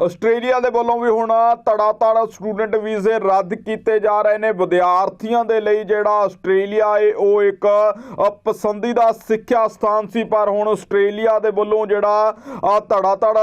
Australia ਦੇ ਵੱਲੋਂ ਵੀ ਹੁਣ ਤੜਾ-ਤੜ ਸਟੂਡੈਂਟ ਵੀਜ਼ੇ ਰੱਦ ਕੀਤੇ ਜਾ ਰਹੇ ਨੇ। ਵਿਦਿਆਰਥੀਆਂ ਦੇ ਲਈ ਜਿਹੜਾ ਆਸਟ੍ਰੇਲੀਆ ਏ, ਉਹ ਇੱਕ ਪਸੰਦੀਦਾ ਸਿੱਖਿਆ ਸਥਾਨ ਸੀ। ਪਰ ਹੁਣ ਆਸਟ੍ਰੇਲੀਆ ਦੇ ਵੱਲੋਂ ਜਿਹੜਾ ਤੜਾ-ਤੜ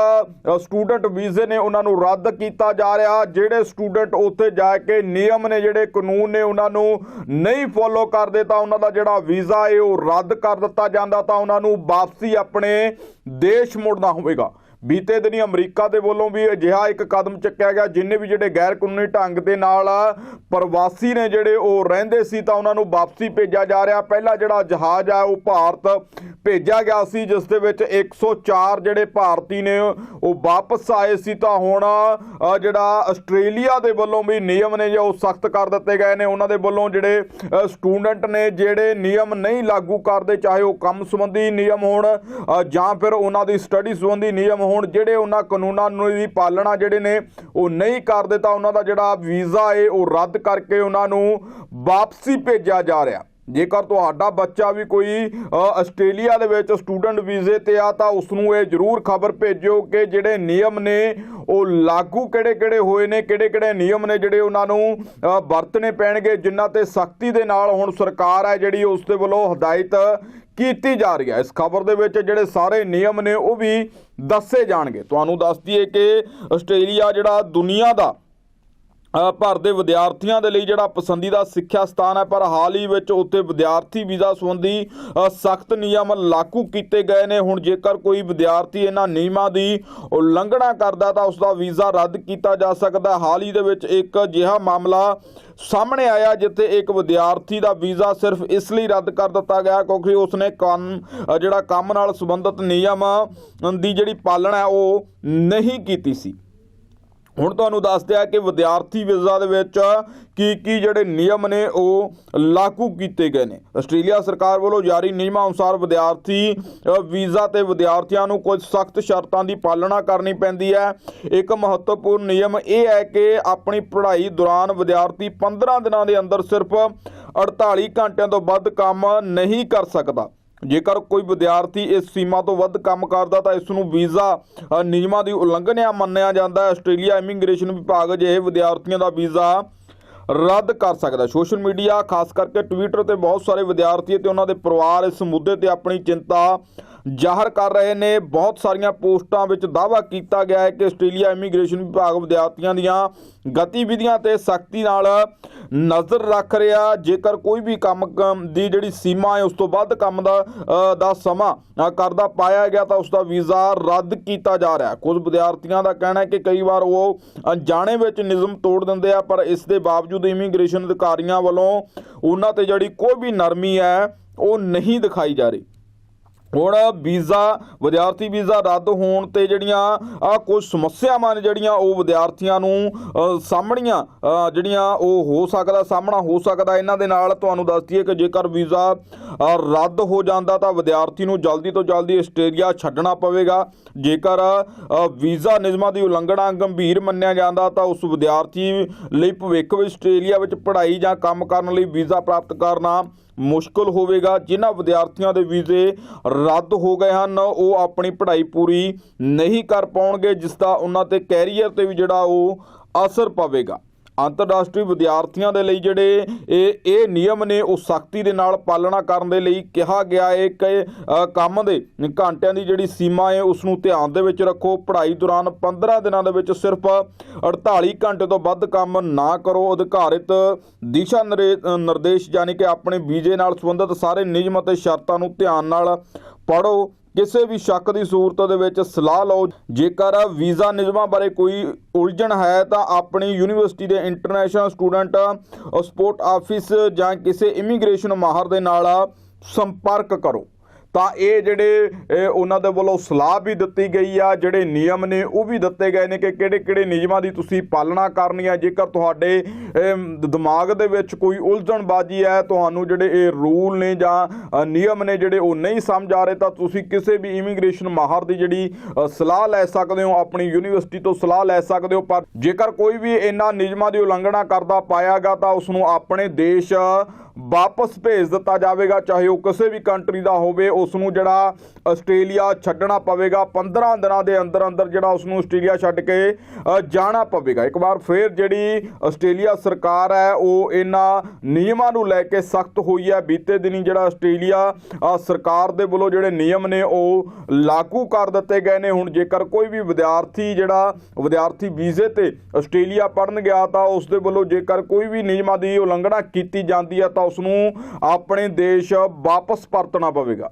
ਸਟੂਡੈਂਟ ਵੀਜ਼ੇ ਨੇ, ਉਹਨਾਂ ਨੂੰ ਰੱਦ ਕੀਤਾ ਜਾ ਰਿਹਾ। ਜਿਹੜੇ ਸਟੂਡੈਂਟ ਉੱਥੇ ਜਾ ਕੇ ਨਿਯਮ ਨੇ, ਜਿਹੜੇ ਕਾਨੂੰਨ ਨੇ, ਉਹਨਾਂ ਨੂੰ ਨਹੀਂ ਫੋਲੋ ਕਰਦੇ, ਤਾਂ ਉਹਨਾਂ ਦਾ ਜਿਹੜਾ ਵੀਜ਼ਾ ਹੈ ਉਹ ਰੱਦ ਕਰ ਦਿੱਤਾ ਜਾਂਦਾ, ਤਾਂ ਉਹਨਾਂ ਨੂੰ ਵਾਪਸੀ ਆਪਣੇ ਦੇਸ਼ ਮੁੜਨਾ ਹੋਵੇਗਾ। ਬੀਤੇ ਦਿਨੀ ਅਮਰੀਕਾ ਦੇ ਵੱਲੋਂ ਵੀ ਅਜਿਹਾ ਇੱਕ ਕਦਮ ਚੱਕਿਆ ਗਿਆ, ਜਿੰਨੇ ਵੀ ਜਿਹੜੇ ਗੈਰ ਕਾਨੂੰਨੀ ਢੰਗ ਦੇ ਨਾਲ ਪ੍ਰਵਾਸੀ ਨੇ ਜਿਹੜੇ ਉਹ ਰਹਿੰਦੇ ਸੀ ਤਾਂ ਉਹਨਾਂ ਨੂੰ ਵਾਪਸੀ ਭੇਜਿਆ ਜਾ ਰਿਹਾ। ਪਹਿਲਾ ਜਿਹੜਾ ਜਹਾਜ਼ ਆ, ਉਹ ਭਾਰਤ ਭੇਜਿਆ ਗਿਆ ਸੀ, ਜਿਸ ਦੇ ਵਿੱਚ 104 ਜਿਹੜੇ ਭਾਰਤੀ ਨੇ ਉਹ ਵਾਪਸ ਆਏ ਸੀ। ਤਾਂ ਹੁਣ ਜਿਹੜਾ ਆਸਟ੍ਰੇਲੀਆ ਦੇ ਵੱਲੋਂ ਵੀ ਨਿਯਮ ਨੇ ਜੋ ਸਖਤ ਕਰ ਦਿੱਤੇ ਗਏ ਨੇ। ਉਹਨਾਂ ਦੇ ਵੱਲੋਂ ਜਿਹੜੇ ਸਟੂਡੈਂਟ ਨੇ ਜਿਹੜੇ ਨਿਯਮ ਨਹੀਂ ਲਾਗੂ ਕਰਦੇ, ਚਾਹੇ ਉਹ ਕੰਮ ਸੰਬੰਧੀ ਨਿਯਮ ਹੋਣ ਜਾਂ ਫਿਰ ਉਹਨਾਂ ਦੀ ਸਟੱਡੀ ਸੰਬੰਧੀ ਨਿਯਮ ਹੁਣ ਜਿਹੜੇ ਉਹਨਾਂ ਕਾਨੂੰਨਾਂ ਨੂੰ ਦੀ ਪਾਲਣਾ ਜਿਹੜੇ ਨੇ, ਉਹ ਨਹੀਂ ਕਰਦੇ ਤਾਂ ਉਹਨਾਂ ਦਾ ਜਿਹੜਾ ਵੀਜ਼ਾ ਏ, ਉਹ ਰੱਦ ਕਰਕੇ ਉਹਨਾਂ ਨੂੰ ਵਾਪਸੀ ਭੇਜਿਆ ਜਾ ਰਿਹਾ। ਜੇਕਰ ਤੁਹਾਡਾ ਬੱਚਾ ਵੀ ਕੋਈ ਆਸਟ੍ਰੇਲੀਆ ਦੇ ਵਿੱਚ ਸਟੂਡੈਂਟ ਵੀਜ਼ੇ ਤੇ ਆ ਤਾਂ ਉਸ ਨੂੰ ਇਹ ਜ਼ਰੂਰ ਖਬਰ ਭੇਜਿਓ ਕਿ ਜਿਹੜੇ ਨਿਯਮ ਨੇ, ਉਹ ਲਾਗੂ ਕਿਹੜੇ-ਕਿਹੜੇ ਹੋਏ ਨੇ, ਕਿਹੜੇ-ਕਿਹੜੇ ਨਿਯਮ ਨੇ ਜਿਹੜੇ ਉਹਨਾਂ ਨੂੰ ਵਰਤਣੇ ਪੈਣਗੇ ਜਿਨ੍ਹਾਂ ਤੇ ਸਖਤੀ ਦੇ ਨਾਲ ਹੁਣ ਸਰਕਾਰ ਹੈ ਜਿਹੜੀ ਉਸ ਦੇ ਵੱਲੋਂ ਹਦਾਇਤ ਕੀਤੀ ਜਾ ਰਹੀ ਹੈ। ਇਸ ਖਬਰ ਦੇ ਵਿੱਚ ਜਿਹੜੇ ਸਾਰੇ ਨਿਯਮ ਨੇ, ਉਹ ਵੀ ਦੱਸੇ ਜਾਣਗੇ। ਤੁਹਾਨੂੰ ਦੱਸ ਦਈਏ ਕਿ ਆਸਟ੍ਰੇਲੀਆ ਜਿਹੜਾ ਦੁਨੀਆ ਦਾ ਭਾਰਤ ਦੇ ਵਿਦਿਆਰਥੀਆਂ ਦੇ ਲਈ ਜਿਹੜਾ ਪਸੰਦੀਦਾ ਸਿੱਖਿਆ ਸਥਾਨ ਹੈ, ਪਰ ਹਾਲ ਹੀ ਵਿੱਚ ਉੱਥੇ ਵਿਦਿਆਰਥੀ ਵੀਜ਼ਾ ਸੰਬੰਧੀ ਸਖਤ ਨਿਯਮ ਲਾਗੂ ਕੀਤੇ ਗਏ ਨੇ। ਹੁਣ ਜੇਕਰ ਕੋਈ ਵਿਦਿਆਰਥੀ ਇਹਨਾਂ ਨਿਯਮਾਂ ਦੀ ਉਲੰਘਣਾ ਕਰਦਾ ਤਾਂ ਉਸ ਦਾ ਵੀਜ਼ਾ ਰੱਦ ਕੀਤਾ ਜਾ ਸਕਦਾ ਹਾਲ ਹੀ ਦੇ ਵਿੱਚ ਇੱਕ ਅਜਿਹਾ ਮਾਮਲਾ ਸਾਹਮਣੇ ਆਇਆ, ਜਿੱਥੇ ਇੱਕ ਵਿਦਿਆਰਥੀ ਦਾ ਵੀਜ਼ਾ ਸਿਰਫ ਇਸ ਲਈ ਰੱਦ ਕਰ ਦਿੱਤਾ ਗਿਆ ਕਿਉਂਕਿ ਉਸਨੇ ਕੰਮ ਜਿਹੜਾ ਕੰਮ ਨਾਲ ਸੰਬੰਧਿਤ ਨਿਯਮ ਦੀ ਜਿਹੜੀ ਪਾਲਣਾ ਹੈ, ਉਹ ਨਹੀਂ ਕੀਤੀ ਸੀ। ਹੁਣ ਤੁਹਾਨੂੰ ਦੱਸਦੇ ਆ ਕਿ ਵਿਦਿਆਰਥੀ ਵੀਜ਼ਾ ਦੇ ਵਿੱਚ ਕੀ ਕੀ ਜਿਹੜੇ ਨਿਯਮ ਨੇ ਉਹ ਲਾਗੂ ਕੀਤੇ ਗਏ ਨੇ। ਆਸਟ੍ਰੇਲੀਆ ਸਰਕਾਰ ਵੱਲੋਂ ਜਾਰੀ ਨਿਯਮਾਂ ਅਨੁਸਾਰ ਵਿਦਿਆਰਥੀ ਵੀਜ਼ਾ ਤੇ ਵਿਦਿਆਰਥੀਆਂ ਨੂੰ ਕੁਝ ਸਖਤ ਸ਼ਰਤਾਂ ਦੀ ਪਾਲਣਾ ਕਰਨੀ ਪੈਂਦੀ ਹੈ। ਇੱਕ ਮਹੱਤਵਪੂਰਨ ਨਿਯਮ ਇਹ ਹੈ ਕਿ ਆਪਣੀ ਪੜ੍ਹਾਈ ਦੌਰਾਨ ਵਿਦਿਆਰਥੀ 15 ਦਿਨਾਂ ਦੇ ਅੰਦਰ ਸਿਰਫ 48 ਘੰਟਿਆਂ ਤੋਂ ਵੱਧ ਕੰਮ ਨਹੀਂ ਕਰ ਸਕਦਾ। ਜੇਕਰ ਕੋਈ ਵਿਦਿਆਰਥੀ ਇਸ ਸੀਮਾ ਤੋਂ ਵੱਧ ਕੰਮ ਕਰਦਾ ਤਾਂ ਇਸ ਨੂੰ ਵੀਜ਼ਾ ਨਿਯਮਾਂ ਦੀ ਉਲੰਘਣਿਆ ਮੰਨਿਆ ਜਾਂਦਾ। ਹੈ ਆਸਟ੍ਰੇਲੀਆ ਇਮੀਗ੍ਰੇਸ਼ਨ ਵਿਭਾਗ ਅਜਿਹੇ ਵਿਦਿਆਰਥੀਆਂ ਦਾ ਵੀਜ਼ਾ ਰੱਦ ਕਰ ਸਕਦਾ। ਸੋਸ਼ਲ ਮੀਡੀਆ, ਖਾਸ ਕਰਕੇ ਟਵਿੱਟਰ ਤੇ ਬਹੁਤ ਸਾਰੇ ਵਿਦਿਆਰਥੀ ਤੇ ਉਹਨਾਂ ਦੇ ਪਰਿਵਾਰ ਇਸ ਮੁੱਦੇ ਤੇ ਆਪਣੀ ਚਿੰਤਾ ਜ਼ਾਹਰ ਕਰ ਰਹੇ ਨੇ। ਬਹੁਤ ਸਾਰੀਆਂ ਪੋਸਟਾਂ ਵਿੱਚ ਦਾਅਵਾ ਕੀਤਾ ਗਿਆ ਹੈ ਕਿ ਆਸਟ੍ਰੇਲੀਆ ਇਮੀਗ੍ਰੇਸ਼ਨ ਵਿਭਾਗ ਵਿਦਿਆਰਥੀਆਂ ਦੀਆਂ ਗਤੀਵਿਧੀਆਂ ਤੇ ਸਖਤੀ ਨਾਲ ਨਜ਼ਰ ਰੱਖ ਰਿਹਾ। ਜੇਕਰ ਕੋਈ ਵੀ ਕੰਮ ਕ- ਦੀ ਜਿਹੜੀ ਸੀਮਾ ਹੈ, ਉਸ ਤੋਂ ਵੱਧ ਕੰਮ ਦਾ ਦਾ ਸਮਾਂ ਕਰਦਾ ਪਾਇਆ ਗਿਆ ਤਾਂ ਉਸ ਦਾ ਵੀਜ਼ਾ ਰੱਦ ਕੀਤਾ ਜਾ ਰਿਹਾ। ਕੁਝ ਵਿਦਿਆਰਥੀਆਂ ਦਾ ਕਹਿਣਾ ਹੈ ਕਿ ਕਈ ਵਾਰ ਉਹ ਅਣਜਾਣੇ ਵਿੱਚ ਨਿਯਮ ਤੋੜ ਦਿੰਦੇ ਆ, ਪਰ ਇਸ ਦੇ ਬਾਵਜੂਦ ਇਮੀਗ੍ਰੇਸ਼ਨ ਅਧਿਕਾਰੀਆਂ ਵੱਲੋਂ ਉਹਨਾਂ ਤੇ ਜਿਹੜੀ ਕੋਈ ਵੀ ਨਰਮੀ ਹੈ, ਉਹ ਨਹੀਂ ਦਿਖਾਈ ਜਾ ਰਹੀ। ਹੁਣ ਵੀਜ਼ਾ, ਵਿਦਿਆਰਥੀ ਵੀਜ਼ਾ ਰੱਦ ਹੋਣ ਤੇ ਜਿਹੜੀਆਂ ਆ ਕੁਝ ਸਮੱਸਿਆਵਾਂ ਨੇ ਜਿਹੜੀਆਂ ਉਹ ਵਿਦਿਆਰਥੀਆਂ ਨੂੰ ਸਾਹਮਣੀਆਂ ਜਿਹੜੀਆਂ ਉਹ ਹੋ ਸਕਦਾ, ਸਾਹਮਣਾ ਹੋ ਸਕਦਾ, ਇਹਨਾਂ ਦੇ ਨਾਲ ਤੁਹਾਨੂੰ ਦੱਸ ਦਈਏ ਕਿ ਜੇਕਰ ਵੀਜ਼ਾ ਰੱਦ ਹੋ ਜਾਂਦਾ ਤਾਂ ਵਿਦਿਆਰਥੀ ਨੂੰ ਜਲਦੀ ਤੋਂ ਜਲਦੀ ਆਸਟ੍ਰੇਲੀਆ ਛੱਡਣਾ ਪਵੇਗਾ। ਜੇਕਰ ਵੀਜ਼ਾ ਨਿਯਮਾਂ ਦੀ ਉਲੰਘਣਾ ਗੰਭੀਰ ਮੰਨਿਆ ਜਾਂਦਾ ਤਾਂ ਉਸ ਵਿਦਿਆਰਥੀ ਲਈ ਭਵਿੱਖ ਵਿੱਚ ਆਸਟ੍ਰੇਲੀਆ ਵਿੱਚ ਪੜ੍ਹਾਈ ਜਾਂ ਕੰਮ ਕਰਨ ਲਈ ਵੀਜ਼ਾ ਪ੍ਰਾਪਤ ਕਰਨਾ ਮੁਸ਼ਕਲ ਹੋਵੇਗਾ। ਜਿਨ੍ਹਾਂ ਵਿਦਿਆਰਥੀਆਂ ਦੇ ਵੀਜ਼ੇ ਰੱਦ ਹੋ ਗਏ ਹਨ, ਉਹ ਆਪਣੀ ਪੜ੍ਹਾਈ ਪੂਰੀ ਨਹੀਂ ਕਰ ਪਾਉਣਗੇ, ਜਿਸ ਦਾ ਉਹਨਾਂ ਤੇ ਕੈਰੀਅਰ ਤੇ ਵੀ ਜਿਹੜਾ ਉਹ ਅਸਰ ਪਵੇਗਾ। ਅੰਤਰਰਾਸ਼ਟਰੀ ਵਿਦਿਆਰਥੀਆਂ ਦੇ ਲਈ ਜਿਹੜੇ ਇਹ ਇਹ ਨਿਯਮ ਨੇ, ਉਹ ਸਖਤੀ ਦੇ ਨਾਲ ਪਾਲਣਾ ਕਰਨ ਦੇ ਲਈ ਕਿਹਾ ਗਿਆ ਹੈ ਕਿ ਕੰਮ ਦੇ ਘੰਟਿਆਂ ਦੀ ਜਿਹੜੀ ਸੀਮਾ ਹੈ, ਉਸ ਨੂੰ ਧਿਆਨ ਦੇ ਵਿੱਚ ਰੱਖੋ। ਪੜ੍ਹਾਈ ਦੌਰਾਨ 15 ਦਿਨਾਂ ਦੇ ਵਿੱਚ ਸਿਰਫ 48 ਘੰਟੇ ਤੋਂ ਵੱਧ ਕੰਮ ਨਾ ਕਰੋ। ਅਧਿਕਾਰਿਤ ਦਿਸ਼ਾ ਨਿਰੇ- ਨਿਰਦੇਸ਼ ਯਾਨੀ ਕਿ ਆਪਣੇ ਵੀਜ਼ੇ ਨਾਲ ਸੰਬੰਧਿਤ ਸਾਰੇ ਨਿਯਮ ਅਤੇ ਸ਼ਰਤਾਂ ਨੂੰ ਧਿਆਨ ਨਾਲ ਪੜ੍ਹੋ, ਕਿਸੇ ਵੀ ਸ਼ੱਕ ਦੀ ਸੂਰਤ ਦੇ ਵਿੱਚ ਸਲਾਹ ਲਓ। ਜੇਕਰ ਵੀਜ਼ਾ ਨਿਯਮਾਂ ਬਾਰੇ ਕੋਈ ਉਲਝਣ ਹੈ, ਤਾਂ ਆਪਣੀ ਯੂਨੀਵਰਸਿਟੀ ਦੇ ਇੰਟਰਨੈਸ਼ਨਲ ਸਟੂਡੈਂਟ ਸਪੋਰਟ ਆਫਿਸ ਜਾਂ ਕਿਸੇ ਇਮੀਗ੍ਰੇਸ਼ਨ ਮਾਹਰ ਦੇ ਨਾਲ ਸੰਪਰਕ ਕਰੋ। ਤਾਂ ਇਹ ਜਿਹੜੇ ਉਹਨਾਂ ਦੇ ਵੱਲੋਂ ਸਲਾਹ ਵੀ ਦਿੱਤੀ ਗਈ ਆ, ਜਿਹੜੇ ਨਿਯਮ ਨੇ ਉਹ ਵੀ ਦਿੱਤੇ ਗਏ ਨੇ ਕਿ ਕਿਹੜੇ ਕਿਹੜੇ ਨਿਯਮਾਂ ਦੀ ਤੁਸੀਂ ਪਾਲਣਾ ਕਰਨੀ ਹੈ ਜੇਕਰ ਤੁਹਾਡੇ ਦਿਮਾਗ ਦੇ ਵਿੱਚ ਕੋਈ ਉਲਝਣਬਾਜੀ ਹੈ, ਤੁਹਾਨੂੰ ਜਿਹੜੇ ਇਹ ਰੂਲ ਨੇ ਜਾਂ ਨਿਯਮ ਨੇ ਜਿਹੜੇ ਉਹ ਨਹੀਂ ਸਮਝ ਆ ਰਹੇ, ਤਾਂ ਤੁਸੀਂ ਕਿਸੇ ਵੀ ਇਮੀਗ੍ਰੇਸ਼ਨ ਮਾਹਰ ਦੀ ਜਿਹੜੀ ਸਲਾਹ ਲੈ ਸਕਦੇ ਹੋ, ਆਪਣੀ ਯੂਨੀਵਰਸਿਟੀ ਤੋਂ ਸਲਾਹ ਲੈ ਸਕਦੇ ਹੋ। ਪਰ ਜੇਕਰ ਕੋਈ ਵੀ ਇਹਨਾਂ ਨਿਯਮਾਂ ਦੀ ਉਲੰਘਣਾ ਕਰਦਾ ਪਾਇਆਗਾ, ਤਾਂ ਉਸ ਨੂੰ ਆਪਣੇ ਦੇਸ਼ ਵਾਪਸ ਭੇਜ ਦਿੱਤਾ ਜਾਵੇਗਾ, ਚਾਹੇ ਉਹ ਕਿਸੇ ਵੀ ਕੰਟਰੀ ਦਾ ਹੋਵੇ ਉਸ ਨੂੰ ਜਿਹੜਾ ਆਸਟ੍ਰੇਲੀਆ ਛੱਡਣਾ ਪਵੇਗਾ 15 ਦਿਨਾਂ ਦੇ ਅੰਦਰ ਅੰਦਰ ਜਿਹੜਾ ਉਸ ਨੂੰ ਆਸਟ੍ਰੇਲੀਆ ਛੱਡ ਕੇ ਜਾਣਾ ਪਵੇਗਾ। ਇੱਕ ਵਾਰ ਫਿਰ ਜਿਹੜੀ ਆਸਟ੍ਰੇਲੀਆ ਸਰਕਾਰ ਹੈ, ਉਹ ਇਹਨਾਂ ਨਿਯਮਾਂ ਨੂੰ ਲੈ ਕੇ ਸਖਤ ਹੋਈ ਹੈ। ਬੀਤੇ ਦਿਨੀ ਜਿਹੜਾ ਆਸਟ੍ਰੇਲੀਆ ਸਰਕਾਰ ਦੇ ਵੱਲੋਂ ਜਿਹੜੇ ਨਿਯਮ ਨੇ, ਉਹ ਲਾਗੂ ਕਰ ਦਿੱਤੇ ਗਏ ਨੇ। ਹੁਣ ਜੇਕਰ ਕੋਈ ਵੀ ਵਿਦਿਆਰਥੀ ਜਿਹੜਾ, ਵਿਦਿਆਰਥੀ ਵੀਜ਼ੇ ਤੇ ਆਸਟ੍ਰੇਲੀਆ ਪੜਨ ਗਿਆ, ਤਾਂ ਉਸ ਦੇ ਵੱਲੋਂ ਜੇਕਰ ਕੋਈ ਵੀ ਨਿਯਮਾਂ ਦੀ ਉਲੰਘਣਾ ਕੀਤੀ ਜਾਂਦੀ ਹੈ, ਤਾਂ ਉਸ ਨੂੰ ਆਪਣੇ ਦੇਸ਼ ਵਾਪਸ ਪਰਤਣਾ ਪਵੇਗਾ।